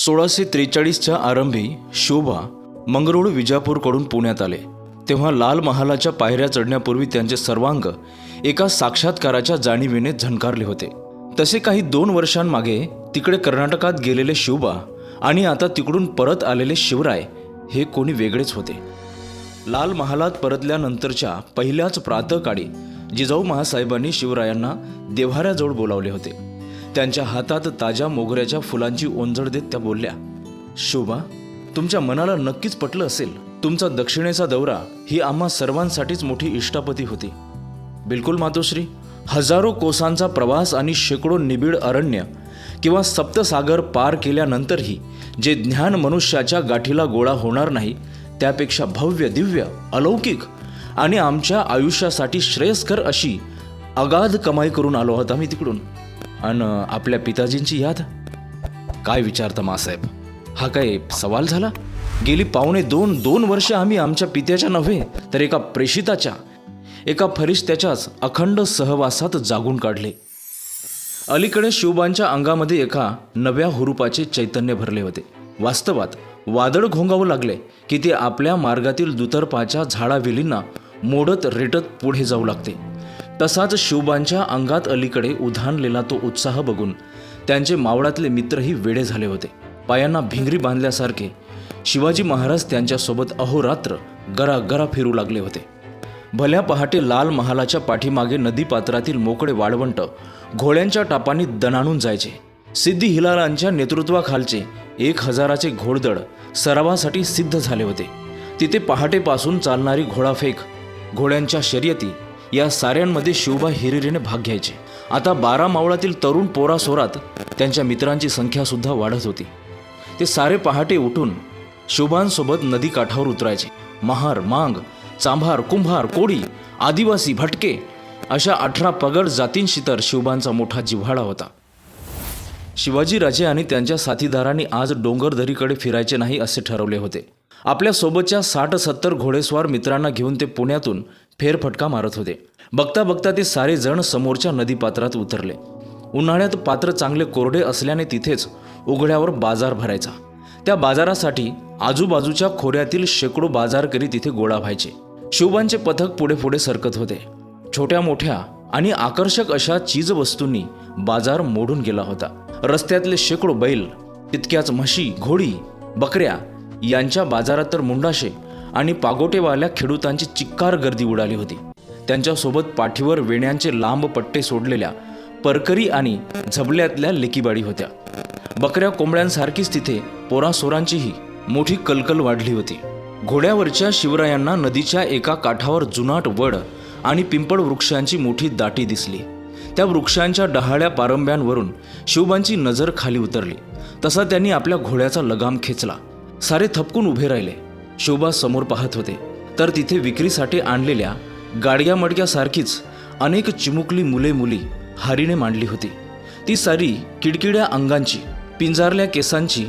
सोळाशे त्रेचाळीसच्या आरंभी शोभा मंगरूळ विजापूरकडून पुण्यात आले. तेव्हा लाल महालाच्या पायऱ्या चढण्यापूर्वी त्यांचे सर्वांग एका साक्षात्काराच्या जाणीवेने झणकारले होते. तसे काही दोन वर्षांमागे तिकडे कर्नाटकात गेलेले शोभा आणि आता तिकडून परत आलेले शिवराय हे कोणी वेगळेच होते. लाल महालात परतल्यानंतरच्या पहिल्याच प्रातःकाळी जिजाऊ महासाहेबांनी शिवरायांना देव्हाऱ्याजवळ बोलावले होते. त्यांच्या हातात ताज्या मोगऱ्याच्या फुलांची ओंजळ देत त्या बोलल्या शोभा तुमच्या मनाला नक्कीच पटलं असेल. तुमचा दक्षिणेचा दौरा ही आम्हा सर्वांसाठीच मोठी इष्टापती होती. बिलकुल मातोश्री हजारो कोसांचा प्रवास आणि शेकडो निबिड अरण्य किंवा सप्तसागर पार केल्यानंतरही जे ज्ञान मनुष्याच्या गाठीला गोळा होणार नाही त्यापेक्षा भव्य दिव्य अलौकिक आणि आमच्या आयुष्यासाठी श्रेयस्कर अशी अगाध कमाई करून आलो आहोत आम्ही तिकडून. आणि आपल्या पिताजींची याद? काय विचारता मासाहेब? हा काय सवाल झाला? गेली पावणे दोन दोन वर्ष आम्ही आमच्या पित्याच्या नव्हे तर एका प्रेषिताच्या एका फरिश्त्याच्याच अखंड सहवासात जागून काढले. अलीकडे शिवबांच्या अंगामध्ये एका नव्या हुरूपाचे चैतन्य भरले होते. वास्तवात वादळ घोंगावू लागले की ते आपल्या मार्गातील दुतर्पाच्या झाडावेलींना मोडत रेटत पुढे जाऊ लागते. तसाच शिवबांच्या अंगात अलीकडे उधाणलेला तो उत्साह बघून त्यांचे मावळातले मित्रही वेडे झाले होते. पायांना भिंगरी बांधल्यासारखे शिवाजी महाराज त्यांच्यासोबत अहोरात्र गरा गरा फिरू लागले होते. भल्या पहाटे लाल महालाच्या पाठीमागे नदीपात्रातील मोकळे वाळवंट घोड्यांच्या टापांनी दणाणून जायचे. सिद्धी हिलालांच्या नेतृत्वाखालचे एक हजाराचे घोडदळ सरावासाठी सिद्ध झाले होते. तिथे पहाटेपासून चालणारी घोडाफेक घोड्यांच्या शर्यती या साऱ्यांमध्ये शिवबा हिरिरीने भाग घ्यायचे. आता बारा मावळातील तरुण पोरासोरात त्यांच्या मित्रांची संख्या सुद्धा वाढत होती. ते सारे पहाटे उठून शिवबांसोबत नदी काठावर उतरायचे. महार मांग चांभार कुंभार कोळी आदिवासी भटके अशा अठरा पगड जातींशी तर शिवबांचा मोठा जिव्हाळा होता. शिवाजीराजे आणि त्यांच्या साथीदारांनी आज डोंगरदरीकडे फिरायचे नाही असे ठरवले होते. आपल्या सोबतच्या साठ सत्तर घोडेस्वार मित्रांना घेऊन ते पुण्यातून फेरफटका मारत होते. बघता बघता ते सारे जण समोरच्या नदीपात्रात उतरले. उन्हाळ्यात पात्र चांगले कोरडे असल्याने तिथेच उघड्यावर बाजार भरायचा. त्या बाजारासाठी आजूबाजूच्या खोऱ्यातील शेकडो बाजारकरी तिथे गोळा व्हायचे. शिवबांचे पथक पुढे पुढे सरकत होते. छोट्या मोठ्या आणि आकर्षक अशा चीजवस्तूंनी बाजार मोडून गेला होता. रस्त्यातले शेकडो बैल तितक्याच म्हशी घोडी बकऱ्या यांच्या बाजारात तर मुंडाशे आणि पागोटेवाल्या खेडूतांची चिक्कार गर्दी उडाली होती. त्यांच्यासोबत पाठीवर वेण्यांचे लांब पट्टे सोडलेल्या परकरी आणि झबल्यातल्या लेकीबाडी होत्या. बकऱ्या कोंबड्यांसारखीच तिथे पोरासोरांचीही मोठी कलकल वाढली होती. घोड्यावरच्या शिवरायांना नदीच्या एका काठावर जुनाट वड आणि पिंपळ वृक्षांची मोठी दाटी दिसली. त्या वृक्षांच्या डहाळ्या पारंब्यांवरून शिवबांची नजर खाली उतरली. तसा त्यांनी आपल्या घोड्याचा लगाम खेचला. सारे थपकून उभे राहिले. शोभा समोर पाहत होते. तर तिथे विक्रीसाठी आणलेल्या गाडग्या मडक्यासारखीच अनेक चिमुकली मुले मुली हारीने मांडली होती. ती सारी किडकिड्या अंगांची पिंजारल्या केसांची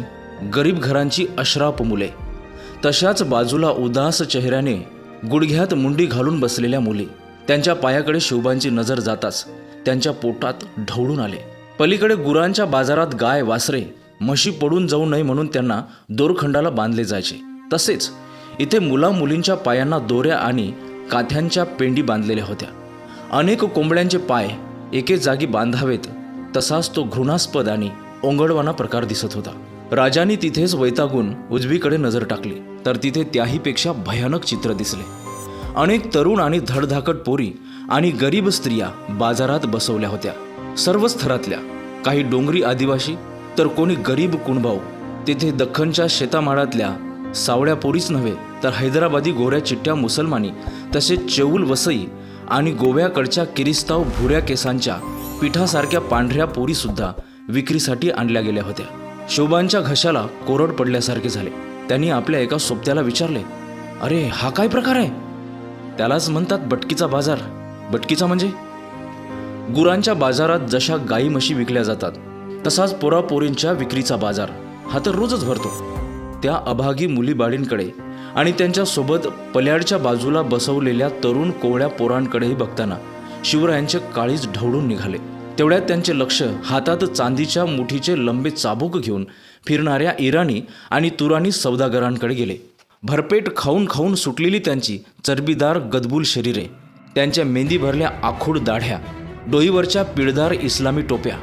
गरीब घरांची अश्राप मुले. तशाच बाजूला उदास चेहऱ्याने गुडघ्यात मुंडी घालून बसलेल्या मुली. त्यांच्या पायाकडे शोभांची नजर जाताच त्यांच्या पोटात ढवळून आले. पलीकडे गुरांच्या बाजारात गाय वासरे म्हशी पडून जाऊ नये म्हणून त्यांना दोरखंडाला बांधले जायचे. तसेच इथे मुला मुलींच्या पायांना दोऱ्या आणि काथ्यांच्या पेंडी बांधलेल्या होत्या. अनेक कोंबड्यांचे पाय एके जागी बांधावेत तसाच तो घृणास्पद आणि ओंगडवाना प्रकार दिसत होता. राजांनी तिथेच वैतागून उजवीकडे नजर टाकली तर तिथे त्याहीपेक्षा भयानक चित्र दिसले. अनेक तरुण आणि धडधाकट पोरी आणि गरीब स्त्रिया बाजारात बसवल्या होत्या. सर्व स्तरातल्या काही डोंगरी आदिवासी तर कोणी गरीब कुणभाऊ तिथे दख्खनच्या शेतामाळातल्या सावळ्या पोरीच नव्हे तर हैदराबादी गोऱ्या चिट्ट्या मुसलमानी तसेच चेऊल वसई आणि गोव्याकडच्या किरिस्ताव भुऱ्या केसांच्या पिठासारख्या पांढऱ्या पोरीसुद्धा विक्रीसाठी आणल्या गेल्या होत्या. शोभांच्या घशाला कोरड पडल्यासारखे झाले. त्यांनी आपल्या एका सोबत्याला विचारले अरे हा काय प्रकार आहे? त्यालाच म्हणतात बटकीचा बाजार. बटकीचा म्हणजे? गुरांच्या बाजारात जशा गाई म्हशी विकल्या जातात तसाच पोरापोरींच्या विक्रीचा बाजार. हा तर रोजच भरतो. त्या अभागी मुलीबाळींकडे आणि त्यांच्यासोबत पल्याडच्या बाजूला बसवलेल्या तरुण कोवळ्या पोरांकडेही बघताना शिवरायांचे काळीज ढवळून निघाले. तेवढ्यात त्यांचे लक्ष हातात चांदीच्या मुठीचे लंबे चाबूक घेऊन फिरणाऱ्या इराणी आणि तुराणी सौदागरांकडे गेले. भरपेट खाऊन खाऊन सुटलेली त्यांची चरबीदार गदबूल शरीरे त्यांच्या मेंदी भरल्या आखूड दाढ्या डोईवरच्या पिळदार इस्लामी टोप्या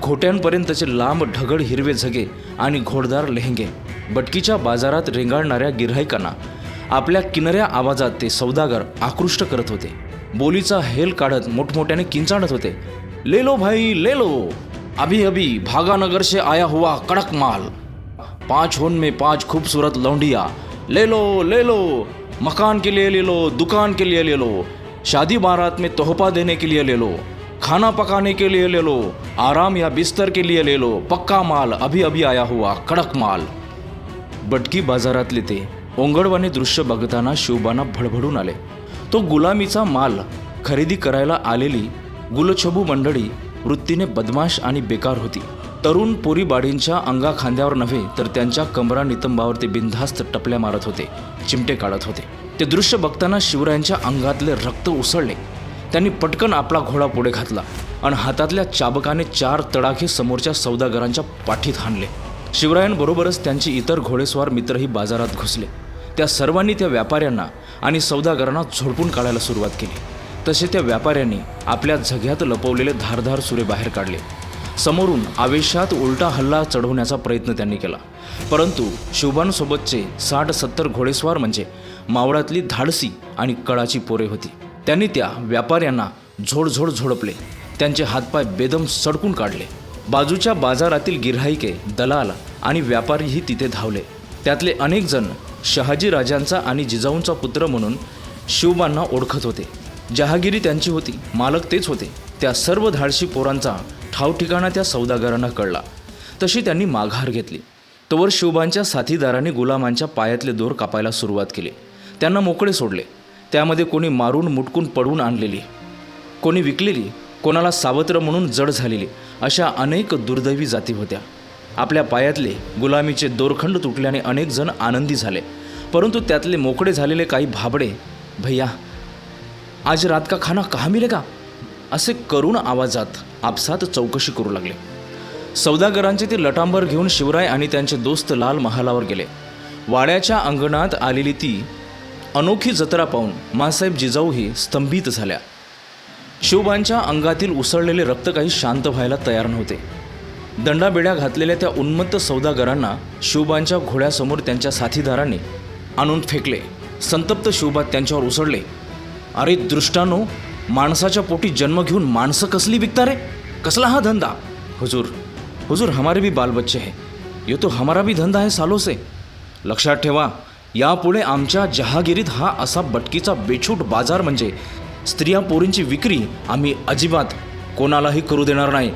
घोट्यांपर्यंतचे लांब ढगड हिरवे झगे आणि घोडदार लेहंगे बटकीच्या बाजारात रेंगाळणाऱ्या गिऱ्हाईकांना आपल्या किनऱ्या आवाजात ते सौदागर आकृष्ट करत होते. बोलीचा हेल काढत मोठमोठ्याने किंचाणत होते. ले लो भाई ले लो अभी अभी भागानगर से आया हुआ कड़क माल। पाँच होन में पाच खूबसूरत लौंडिया। ले लो ले लो मकान के लिए ले लो दुकान के लिए ले लो शादी बारात में तोहफा देने के लिए ले लो खाना पकाने के लिए ले लो आराम या बिस्तर के लिए ले लो पक्का माल अभी अभी आया हुआ कड़क माल। बटकी बाजारातले ते ओंगडवाने दृश्य बघताना शिवबाना भडभडून आले. तो गुलामीचा माल खरेदी करायला आलेली गुलछबू मंडळी वृत्तीने बदमाश आणि बेकार होती. तरुण पोरीबाडींच्या अंगा खांद्यावर नव्हे तर त्यांच्या कमरा नितंबावर ते बिनधास्त टपल्या मारत होते चिमटे काढत होते. ते दृश्य बघताना शिवरायांच्या अंगातले रक्त उसळले. त्यांनी पटकन आपला घोडा पुढे घातला आणि हातातल्या चाबकाने चार तडाखे समोरच्या सौदागरांच्या पाठीत हाणले. शिवरायांबरोबरच त्यांचे इतर घोडेस्वार मित्रही बाजारात घुसले. त्या सर्वांनी त्या व्यापाऱ्यांना आणि सौदागरांना झोडपून काढायला सुरुवात केली. तसे त्या व्यापाऱ्यांनी आपल्या झग्यात लपवलेले धारधार सुरे बाहेर काढले. समोरून आवेशात उलटा हल्ला चढवण्याचा प्रयत्न त्यांनी केला. परंतु शिवबांसोबतचे साठ सत्तर घोडेस्वार म्हणजे मावळातली धाडसी आणि कळाची पोरे होती. त्यांनी त्या व्यापाऱ्यांना झोडझोड झोडपले. त्यांचे हातपाय बेदम सडकून काढले. बाजूच्या बाजारातील गिऱ्हाईके दलाल आणि व्यापारीही तिथे धावले. त्यातले अनेक जण शहाजी राजांचा आणि जिजाऊंचा पुत्र म्हणून शिवबांना ओळखत होते. जहागिरी त्यांची होती मालक तेच होते. त्या सर्व धाडशी पोरांचा ठावठिकाणा त्या सौदागरांना कळला. तशी त्यांनी माघार घेतली. तोवर शिवबांच्या साथीदारांनी गुलामांच्या पायातले दोर कापायला सुरुवात केली. त्यांना मोकळे सोडले. त्यामध्ये कोणी मारून मुटकून पडून आणलेली. कोणी विकलेली. कोणाला सावत्र म्हणून जड झालेली अशा अनेक दुर्दैवी जाती होत्या. आपल्या पायातले गुलामीचे दोरखंड तुटल्याने अनेक जण आनंदी झाले. परंतु त्यातले मोकळे झालेले काही भाबडे भैया आज रात का खाना कहा मिलेगा असे करुण आवाजात आपसात चौकशी करू लागले. सौदागरांचे ते लटांबर घेऊन शिवराय आणि त्यांचे दोस्त लाल महालावर गेले. वाड्याच्या अंगणात आलेली ती अनोखी जत्रा पाहून मासाहेब जिजाऊही स्तंभित झाल्या. शिवबांच्या अंगातील उसळलेले रक्त काही शांत व्हायला तयार नव्हते. दंडाबेड्या घातलेल्या त्या उन्मत्त सौदागरांना शिवबांच्या घोड्यासमोर त्यांच्या साथीदारांनी आणून फेकले. संतप्त शिवबा त्यांच्यावर उसळले. अरे दृष्टानो माणसाच्या पोटी जन्म घेऊन माणसं कसली विकता रे? कसला हा धंदा? हुजूर हुजूर हमारे भी बाल बच्चे है तो हमारा भी धंदा है सालोसे लक्षात ठेवा यापुढे आमच्या जहागिरीत हा असा बटकीचा बेछूट बाजार म्हणजे स्त्रिया पोरींची विक्री आम्ही अजिबात कोणालाही करू देणार नाही.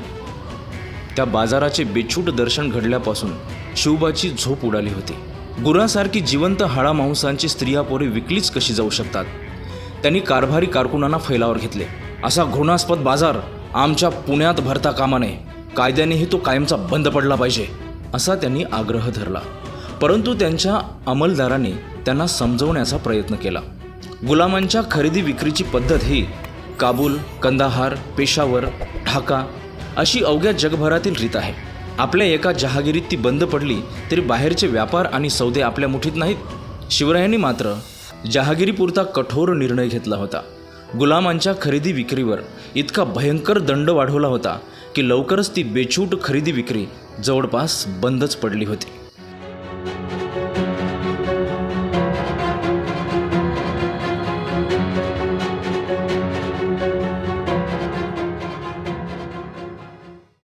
त्या बाजाराचे बेछूट दर्शन घडल्यापासून शिवबाची झोप उडाली होती. गुरासारखी जिवंत हाडामांसांची स्त्रिया पोरे विकलीच कशी जाऊ शकतात? त्यांनी कारभारी कारकुनांना फैलावर घेतले. असा घृणास्पद बाजार आमच्या पुण्यात भरता कामा नये कायद्यानेही तो कायमचा बंद पडला पाहिजे असा त्यांनी आग्रह धरला. परंतु त्यांच्या अंमलदाराने त्यांना समजवण्याचा प्रयत्न केला. गुलामांच्या खरेदी विक्रीची पद्धत ही काबूल कंदाहार पेशावर ढाका अशी अवघ्या जगभरातील रीत आहे. आपल्या एका जहागिरीत ती बंद पडली तरी बाहेरचे व्यापार आणि सौदे आपल्या मुठीत नाहीत. शिवरायांनी मात्र जहागिरीपुरता कठोर निर्णय घेतला होता. गुलामांच्या खरेदी विक्रीवर इतका भयंकर दंड वाढवला होता की लवकरच ती बेछूट खरेदी विक्री जवळपास बंदच पडली होती.